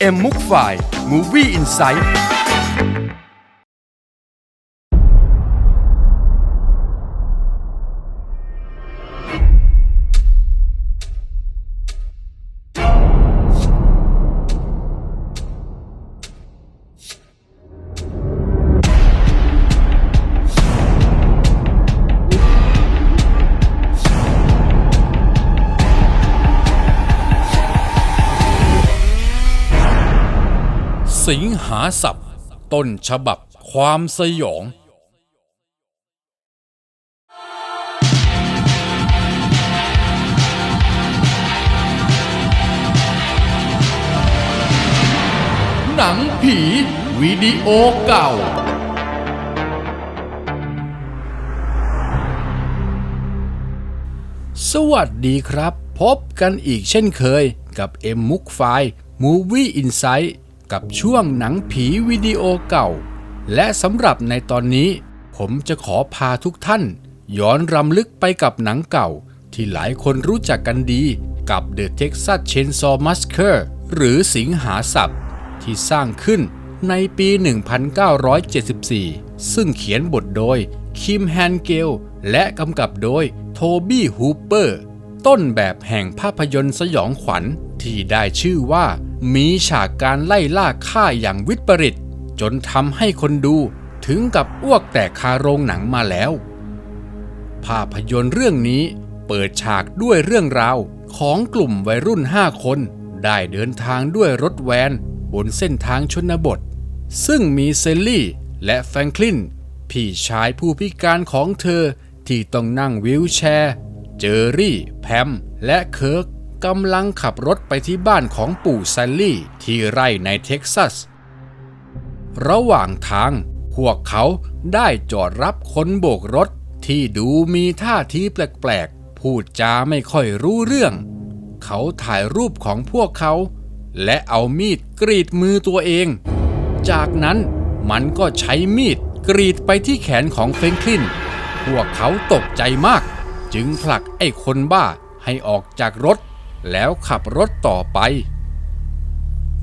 เอ็มมุกไฟมูวี่อิ สิงหาศัพท์ ต้นฉบับความสยอง หนังผีวิดีโอเก่า สวัสดีครับ พบกันอีกเช่นเคยกับเอ็มมุกไฟ Movie Insight กับช่วงหนังผีวิดีโอเก่า และสำหรับในตอนนี้ ผมจะขอพาทุกท่าน ย้อนรำลึกไปกับหนังเก่า ที่หลายคนรู้จักกันดีกับ The Texas Chainsaw Massacre หรือสิงหาศัพท์ที่สร้างขึ้นในปี 1974 ซึ่งเขียนบทโดยคิมแฮนเกลและกำกับโดยโทบี้ฮูเปอร์ ต้นแบบแห่งภาพยนตร์สยองขวัญที่ได้ชื่อว่า มีฉากการไล่ล่าฆ่าอย่างวิปริต จนทำให้คนดูถึงกับอ้วกแตกคาโรงหนังมาแล้ว ภาพยนตร์เรื่องนี้เปิดฉากด้วยเรื่องราวของกลุ่มวัยรุ่น 5 คน ได้เดินทางด้วยรถแวนบนเส้นทางชนบท ซึ่งมีเซลลี่และแฟรงคลินพี่ชายผู้พิการของเธอที่ต้องนั่งวิวแชร์ เจอรี่ แพม และเคิร์กกำลังขับรถไปที่บ้านของปู่แซลลี่ที่ไร่ในเท็กซัส ระหว่างทาง พวกเขาได้จอดรับคนโบกรถที่ดูมีท่าทีแปลกๆ พูดจาไม่ค่อยรู้เรื่อง เขาถ่ายรูปของพวกเขา และเอามีดกรีดมือตัวเอง จากนั้นมันก็ใช้มีดกรีดไปที่แขนของเฟรงคลิน พวกเขาตกใจมาก จึงผลักไอ้คนบ้าให้ออกจากรถ แล้วขับรถต่อไป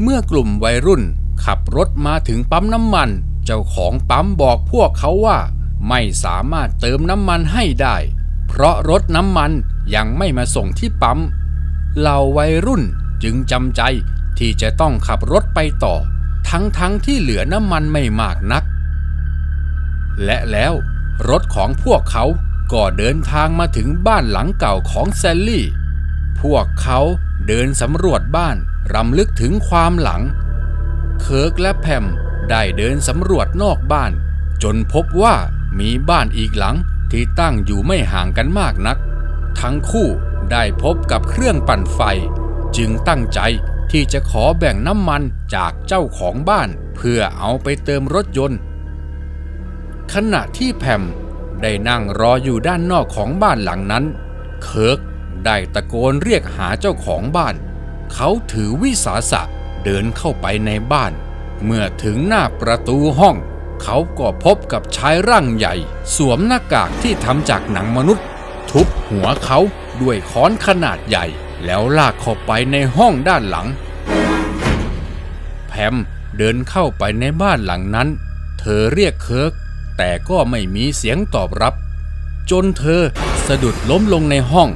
เมื่อกลุ่มวัยรุ่นขับรถมาถึงปั๊มน้ำมัน เจ้าของปั๊มบอกพวกเขาว่า ไม่สามารถเติมน้ำมันให้ได้ เพราะรถน้ำมันยังไม่มาส่งที่ปั๊มเหล่าวัยรุ่นจึงจำใจที่จะต้องขับรถไปต่อ ทั้งๆทที่เหลือน้ำมันไม่มากนัก และแล้วรถของพวกเขา ก็เดินทางมาถึงบ้านหลังเก่าของแซลลี่ พวกเขาเดินสำรวจบ้านรำลึกถึงความหลัง เคิร์กและแพมได้เดินสำรวจนอกบ้าน จนพบว่ามีบ้านอีกหลังที่ตั้งอยู่ไม่ห่างกันมากนัก ทั้งคู่ได้พบกับเครื่องปั่นไฟ จึงตั้งใจที่จะขอแบ่งน้ำมันจากเจ้าของบ้าน เพื่อเอาไปเติมรถยนต์ ขณะที่แพม ได้นั่งรออยู่ด้านนอกของบ้านหลังนั้น เคิร์กได้ตะโกนเรียกหาเจ้าของบ้าน เขาถือวิสาสะเดินเข้าไปในบ้าน เมื่อถึงหน้าประตูห้อง เขาก็พบกับชายร่างใหญ่ สวมหน้ากากที่ทำจากหนังมนุษย์ ทุบหัวเขาด้วยค้อนขนาดใหญ่ แล้วลากเข้าไปในห้องด้านหลัง แพมเดินเข้าไปในบ้านหลังนั้น เธอเรียกเคิร์ก แต่ก็ไม่มีเสียงตอบรับ จนเธอสะดุดล้มลงในห้อง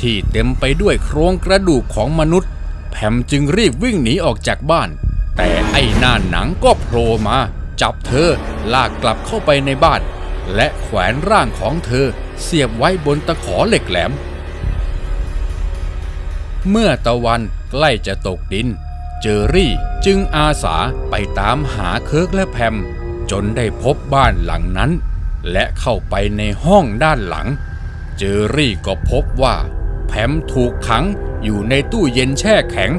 ที่เต็มไปด้วยโครงกระดูกของมนุษย์แพมจึงรีบวิ่งหนีออกจากบ้าน แต่ไอ้หน้าหนังก็โผล่มา จับเธอลากกลับเข้าไปในบ้าน และแขวนร่างของเธอเสียบไว้บนตะขอเหล็กแหลม เมื่อตะวันใกล้จะตกดิน เจอรี่จึงอาสาไปตามหาเคิร์กและแพม จนได้พบบ้านหลังนั้น และเข้าไปในห้องด้านหลัง เจอรี่ก็พบว่าแพมถูกขังอยู่ในตู้เย็นแช่แข็ง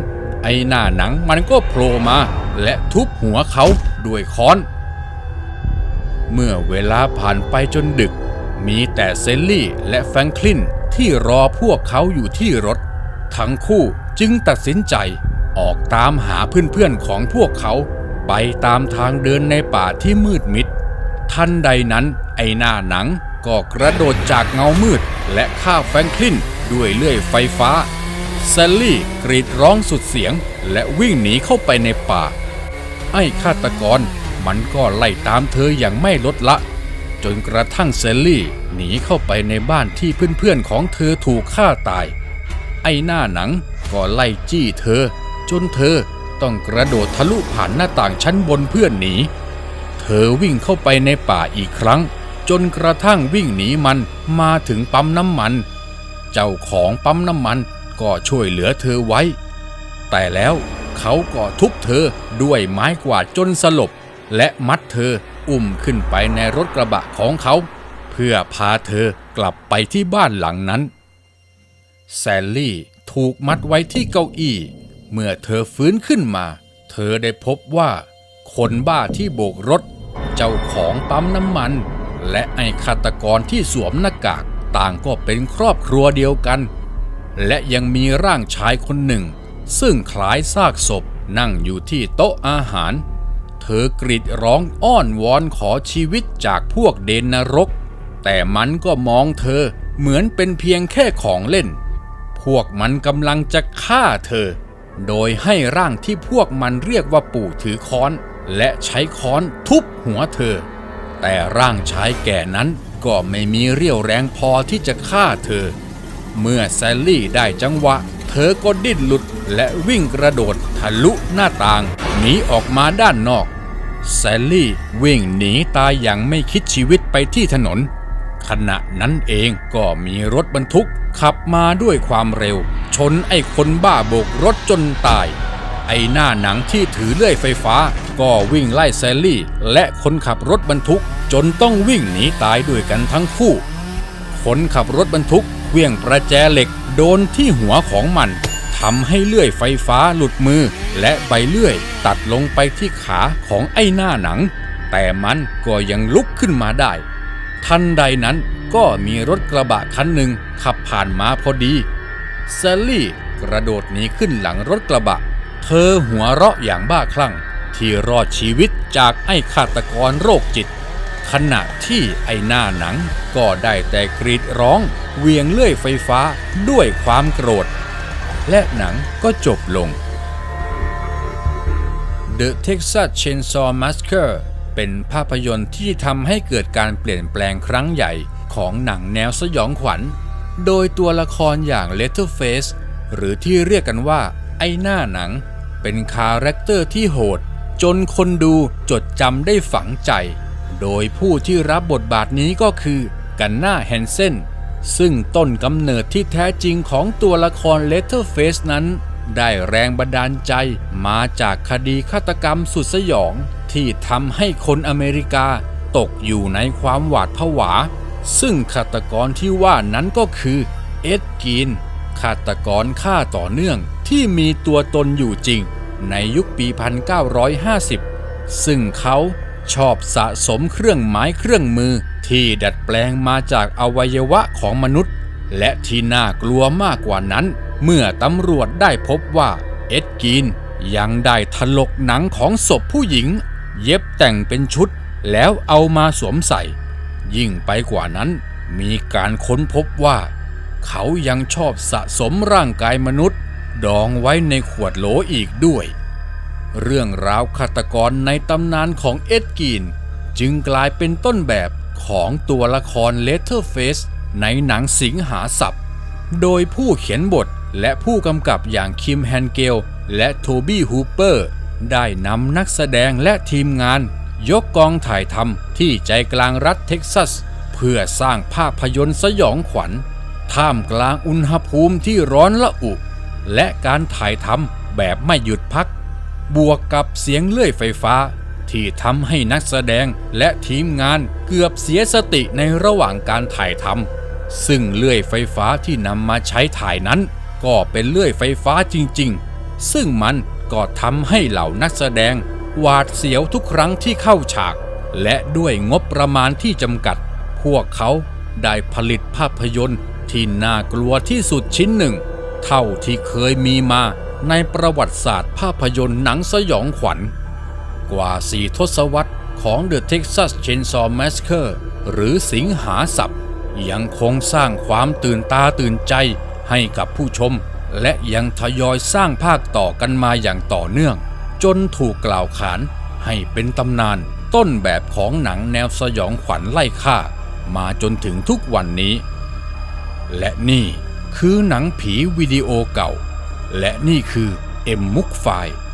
ไอหน้าหนังมันก็โผล่มา และทุบหัวเขาด้วยค้อน เมื่อเวลาผ่านไปจนดึก มีแต่เซลลี่และแฟรงคลินที่รอพวกเขาอยู่ที่รถ ทั้งคู่จึงตัดสินใจออกตามหาเพื่อนๆของพวกเขา ไปตามทางเดินในป่าที่มืดมิด ทันใดนั้นไอหน้าหนังก็กระโดดจากเงามืด และฆ่าแฟรงคลินด้วยเลื่อยไฟฟ้าแซลลี่กรีดร้องสุดเสียง และวิ่งหนีเข้าไปในป่า ไอ้ฆาตกรมันก็ไล่ตามเธออย่างไม่ลดละ จนกระทั่งเซลลี่หนีเข้าไปในบ้านที่เพื่อนๆของเธอถูกฆ่าตาย ไอ้หน้าหนังก็ไล่จี้เธอ จนเธอ ต้องกระโดดทะลุผ่านหน้าต่างชั้นบนเพื่อนหนี เธอวิ่งเข้าไปในป่าอีกครั้ง จนกระทั่งวิ่งหนีมันมาถึงปั๊มน้ำมัน เจ้าของปั๊มน้ำมันก็ช่วยเหลือเธอไว้ แต่แล้วเขาก็ทุบเธอด้วยไม้กวาดจนสลบ และมัดเธออุ้มขึ้นไปในรถกระบะของเขา เพื่อพาเธอกลับไปที่บ้านหลังนั้น แซลลี่ถูกมัดไว้ที่เก้าอี้ เมื่อเธอฟื้นขึ้นมา เธอได้พบว่า คนบ้าที่โบกรถ เจ้าของปั๊มน้ำมัน และไอ้ฆาตกรที่สวมหน้ากากต่างก็เป็นครอบครัวเดียวกัน และยังมีร่างชายคนหนึ่ง ซึ่งคล้ายซากศพนั่งอยู่ที่โต๊ะอาหาร เธอกรีดร้องอ้อนวอนขอชีวิตจากพวกเดนนรก แต่มันก็มองเธอเหมือนเป็นเพียงแค่ของเล่น พวกมันกำลังจะฆ่าเธอ โดยให้ร่างที่พวกมันเรียกว่าปู่ถือค้อน และใช้ค้อนทุบหัวเธอ แต่ร่างชายแก่นั้นก็ไม่มีเรี่ยวแรงพอที่จะฆ่าเธอ เมื่อแซลลี่ได้จังหวะ เธอก็ดิ้นหลุดและวิ่งกระโดดทะลุหน้าต่างหนีออกมาด้านนอก แซลลี่วิ่งหนีตายอย่างไม่คิดชีวิตไปที่ถนน ขณะนั้นเองก็มีรถบรรทุกขับมาด้วยความเร็ว ชนไอ้คนบ้าโบกรถจนตาย ไอ้หน้าหนังที่ถือเลื่อยไฟฟ้า ก็วิ่งไล่แซลลี่ และคนขับรถบรรทุก จนต้องวิ่งหนีตายด้วยกันทั้งคู่ คนขับรถบรรทุกเคลื่องประแจเหล็กโดนที่หัวของมันทำให้เลื่อยไฟฟ้าหลุดมือ และใบเลื่อยตัดลงไปที่ขาของไอ้หน้าหนัง แต่มันก็ยังลุกขึ้นมาได้ ทันใดนั้นก็มีรถกระบะคันหนึ่งขับผ่านมาพอดี แซลลี่กระโดดหนีขึ้นหลังรถกระบะ เธอหัวเราะอย่างบ้าคลั่ง ที่รอดชีวิตจากไอ้ฆาตกรโรคจิต ขณะที่ไอ้หน้าหนังก็ได้แต่กรีดร้องเวียงเลื่อยไฟฟ้าด้วยความโกรธ และหนังก็จบลง The Texas Chainsaw Massacre เป็นภาพยนตร์ที่ทำให้เกิดการเปลี่ยนแปลงครั้งใหญ่ของหนังแนวสยองขวัญ โดยตัวละครอย่าง Letterface หรือที่เรียกกันว่าไอ้หน้าหนัง เป็นคาแรคเตอร์ที่โหด จนคนดูจดจำได้ฝังใจ โดยผู้ที่รับบทบาทนี้ก็คือ กันนาแฮนเซนซึ่งต้นกำเนิดที่แท้จริงของตัวละคร Letterface นั้น ได้แรงบันดาลใจมาจากคดีฆาตกรรมสุดสยอง ที่ทำให้คนอเมริกาตกอยู่ในความหวาดผวา ซึ่งฆาตกรที่ว่านั้นก็คือเอ็ดกีนฆาตกรฆ่าต่อเนื่องที่มีตัวตนอยู่จริง ในยุคปี 1950 ซึ่งเขาชอบสะสมเครื่องไม้เครื่องมือที่ดัดแปลงมาจากอวัยวะของมนุษย์ และที่น่ากลัวมากกว่านั้น เมื่อตำรวจได้พบว่าเอ็ดกีนยังได้ถลกหนังของศพผู้หญิง เย็บแต่งเป็นชุดแล้วเอามาสวมใส่ ยิ่งไปกว่านั้น มีการค้นพบว่า เขายังชอบสะสมร่างกายมนุษย์ ดองไว้ในขวดโหลอีกด้วย เรื่องราวฆาตกรในตำนานของเอ็ดกีนจึงกลายเป็นต้นแบบของตัวละครเลเทอร์เฟสในหนังสิงหาสับโดยผู้เขียนบทและผู้กำกับอย่างคิมแฮนเกลและโทบี้ฮูเปอร์ได้นำนักแสดงและทีมงาน ยกกองถ่ายทำที่ใจกลางรัฐเท็กซัส เพื่อสร้างภาพยนตร์สยองขวัญ ท่ามกลางอุณหภูมิที่ร้อนละอุ และการถ่ายทำแบบไม่หยุดพัก บวกกับเสียงเลื่อยไฟฟ้า ที่ทำให้นักแสดงและทีมงานเกือบเสียสติในระหว่างการถ่ายทำซึ่งเลื่อยไฟฟ้าที่นำมาใช้ถ่ายนั้น ก็เป็นเลื่อยไฟฟ้าจริง ๆ ซึ่งมันก็ทำให้เหล่านักแสดง หวาดเสียวทุกครั้งที่เข้าฉาก และด้วยงบประมาณที่จำกัด พวกเขาได้ผลิตภาพยนตร์ที่น่ากลัวที่สุดชิ้นหนึ่ง เท่าที่เคยมีมาในประวัติศาสตร์ภาพยนตร์หนังสยองขวัญ กว่าสี่ทศวรรษของ The Texas Chainsaw Massacre หรือสิงหาสับยังคงสร้างความตื่นตาตื่นใจให้กับผู้ชม และยังทยอยสร้างภาคต่อกันมาอย่างต่อเนื่อง จนถูกกล่าวขานให้เป็นตำนานต้นแบบของหนังแนวสยองขวัญไล่ฆ่า มาจนถึงทุกวันนี้ และนี่คือหนังผีวิดีโอเก่า และนี่คือเอ็มมุกไฟ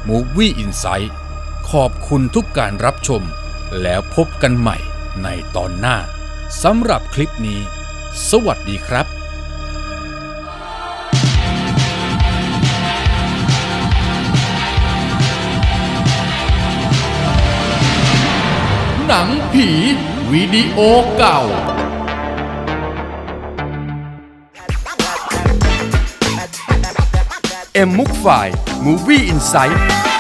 มูวี่อินไซ h ์ขอบคุณทุกการรับชม แล้วพบกันใหม่ในตอนหน้าสำหรับคลิปนี้ สวัสดีครับ หนังผีวิดีโอเก่า เอ็มมุกไฟมูวี่อินไซ h ์